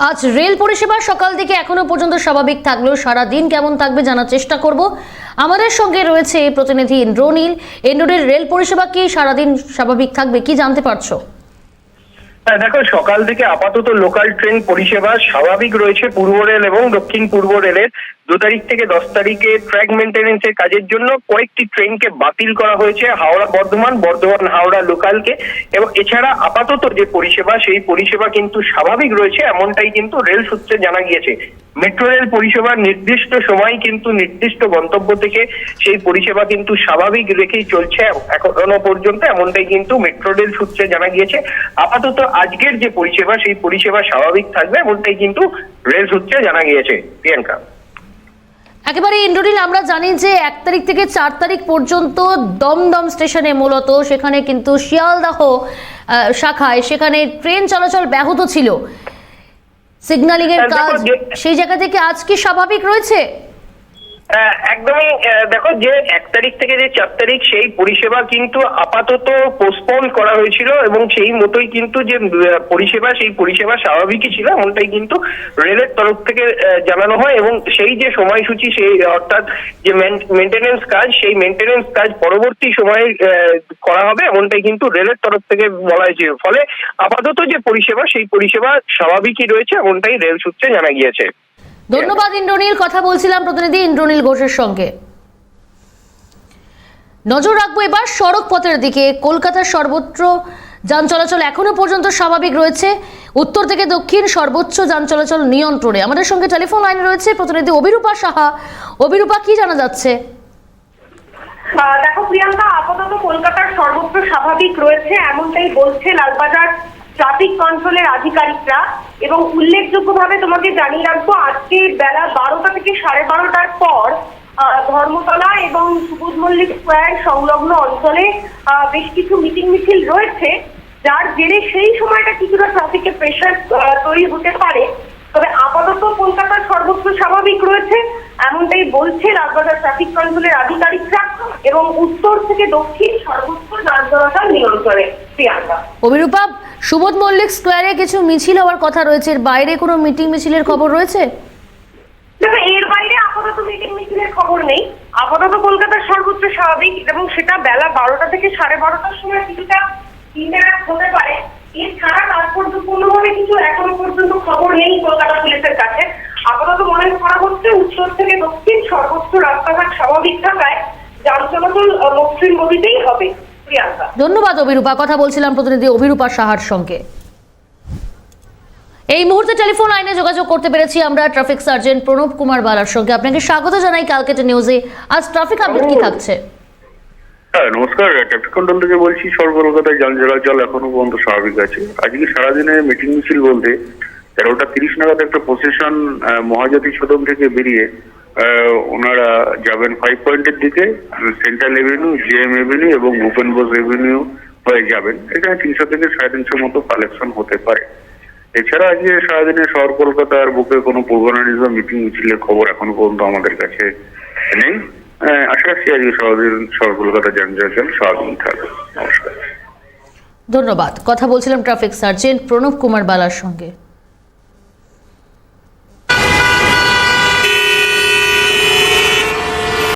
আজ রেল পরিষেবা সকাল থেকে এখনও পর্যন্ত স্বাভাবিক থাকলেও সারা দিন কেমন থাকবে জানার চেষ্টা করব। আমাদের সঙ্গে রয়েছে প্রতিনিধি ইন্দ্রনীল। ইন্দ্রনীল, রেল পরিষেবা কি সারাদিন স্বাভাবিক থাকবে কি জানতে পারছ? হ্যাঁ দেখো, সকাল থেকে আপাতত লোকাল ট্রেন পরিষেবা স্বাভাবিক রয়েছে পূর্ব রেল এবং দক্ষিণ পূর্ব রেলের। দু তারিখ থেকে দশ তারিখে ট্র্যাক মেনটেন্যান্সের কাজের জন্য কয়েকটি ট্রেনকে বাতিল করা হয়েছে, হাওড়া বর্ধমান বর্ধমান, হাওড়া লোকালকে। এবং এছাড়া আপাতত যে পরিষেবা, সেই পরিষেবা কিন্তু স্বাভাবিক রয়েছে, এমনটাই কিন্তু রেল সূত্রে জানা গিয়েছে। মেট্রো রেল পরিষেবার নির্দিষ্ট সময় কিন্তু নির্দিষ্ট গন্তব্য থেকে সেই পরিষেবা কিন্তু স্বাভাবিক রেখেই চলছে এখনও পর্যন্ত, এমনটাই কিন্তু মেট্রো রেল সূত্রে জানা গিয়েছে। আপাতত আজকের যে পরিষেবা, সেই পরিষেবা স্বাভাবিক থাকবে, এমনটাই কিন্তু রেল সূত্রে জানা গিয়েছে। প্রিয়াঙ্কা। একেবারে ইন্দ্রনীল আমরা জানি যে এক তারিখ থেকে চার তারিখ পর্যন্ত দমদম স্টেশনে মূলত সেখানে কিন্তু শিয়ালদাহ শাখায় সেখানে ট্রেন চলাচল ব্যাহত ছিল। সিগন্যালিং এর কাজ সেই জায়গা থেকে আজ কি স্বাভাবিক রয়েছে? একদমই দেখো যে এক তারিখ থেকে যে চার তারিখ সেই পরিষেবা কিন্তু আপাতত পোস্টপোন করা হয়েছিল এবং সেই মতোই কিন্তু যে পরিষেবা, সেই পরিষেবা স্বাভাবিকই ছিল, এমনটাই কিন্তু রেলের তরফ থেকে জানানো হয় এবং সেই যে সময়সূচি, সেই, অর্থাৎ যে মেনটেনেন্স কাজ, সেই মেনটেনেন্স কাজ পরবর্তী সময়ে করা হবে, এমনটাই কিন্তু রেলের তরফ থেকে বলা হয়েছিল ফলে আপাতত যে পরিষেবা, সেই পরিষেবা স্বাভাবিকই রয়েছে, এমনটাই রেল সূত্রে জানা গিয়েছে। ধন্যবাদ ইন্দ্রনীল। কথা বলছিলাম প্রতিনিধি ইন্দ্রনীল ঘোষের সঙ্গে। নজর রাখব এবার সড়ক পথের দিকে। কলকাতার সর্বত্র যান চলাচল এখনও পর্যন্ত স্বাভাবিক রয়েছে। উত্তর থেকে দক্ষিণ সর্বোচ্চ যান চলাচল নিয়ন্ত্রণে। আমাদের সঙ্গে টেলিফোন লাইনে রয়েছে প্রতিনিধি অভিরূপা সাহা। অভিরূপা কি জানা যাচ্ছে? দেখো প্রিয়াঙ্কা আপাতত কলকাতার সর্বত্র স্বাভাবিক রয়েছে এমনটাই বলছে লালবাজার ট্রাফিক কন্ট্রোলের আধিকারিকরা এবং উল্লেখযোগ্যভাবে তোমাকে জানিয়ে রাখব, আজকে বেলা বারোটা থেকে সাড়ে বারোটার পর ধর্মতলা এবং সুবোধ মল্লিক স্কোয়ার সংলগ্ন অঞ্চলে বেশ কিছু মিটিং মিছিল রয়েছে, যার জেরে সেই সময়টা কিছুটা ট্রাফিকের প্রেশার তৈরি হতে পারে। তবে আপাতত কলকাতার সর্বত্র স্বাভাবিক রয়েছে, এমনটাই বলছে লালবাজার ট্রাফিক কন্ট্রোলের আধিকারিকরা এবং উত্তর থেকে দক্ষিণ সর্বত্র যান নিয়ন্ত্রণে। প্রিয়াঙ্কা। অভিরূপা সুবোধ মল্লিক স্কোয়ারে কিছু মিছিল হওয়ার কথা রয়েছে। এর বাইরে কোনো মিটিং মিছিলের খবর রয়েছে? এর বাইরে আপাতত মিটিং মিছিলের খবর নেই। আপাতত কলকাতার সর্বোচ্চ স্বাভাবিক, এবং সেটা বেলা বারোটা থেকে সাড়ে বারোটার সময় কিছুটা ইন্টারাক্ট হতে পারে। এছাড়া তাৎপর্যপূর্ণভাবে কিছু এখনও পর্যন্ত খবর নেই কলকাতা পুলিশের কাছে। আপাতত মনে করা হচ্ছে উত্তর থেকে দক্ষিণ সর্বোচ্চ রাস্তাঘাট স্বাভাবিক থাকায় যান চলাচল মসৃণ গতিতেই হবে। ধন্যবাদ অভিরূপা কথা বলছিলাম প্রতিনিধি অভিরূপা সাহার সঙ্গে। এই মুহূর্তে টেলিফোন লাইনে যোগাযোগ করতে পেরেছি আমরা ট্রাফিক সার্জেন্ট প্রণব কুমার বালার সঙ্গে। আপনাকে স্বাগত জানাই ক্যালকাটা নিউজে। আজ ট্রাফিক আপডেট কি থাকছে? হ্যাঁ নমস্কার। ট্রাফিক কন্ট্রোল থেকে বলছি সর্ব কলকাতায় যান চলাচল এখনও পর্যন্ত স্বাভাবিক আছে। আজকে সারাদিনে মিটিং মিছিল বলতে তেরোটা তিরিশ নাগাদ একটা প্রসেশন মহাজাতি সদন থেকে বেরিয়ে ওনারা যাবেন ফাইভ পয়েন্টের দিকে সেন্ট্রাল এভিনিউ জিএম এভিনিউ এবং ভূপেন বোস এভিনিউ হয়ে যাবেন। এখানে তিনশো থেকে সাড়ে তিনশো মতো কালেকশন হতে পারে। এছাড়া আজকে সারাদিনে শহর কলকাতার বুকে কোনো পূর্বানুযায়ী মিটিং মিছিলের খবর এখনও পর্যন্ত আমাদের কাছে নেই। আশা রাখছি আজকে সারাদিন শহর কলকাতা যান চলাচল স্বাভাবিক থাকবে। নমস্কার। ধন্যবাদ। কথা বলছিলাম ট্রাফিক সার্জেন্ট প্রণব কুমার বালার সঙ্গে।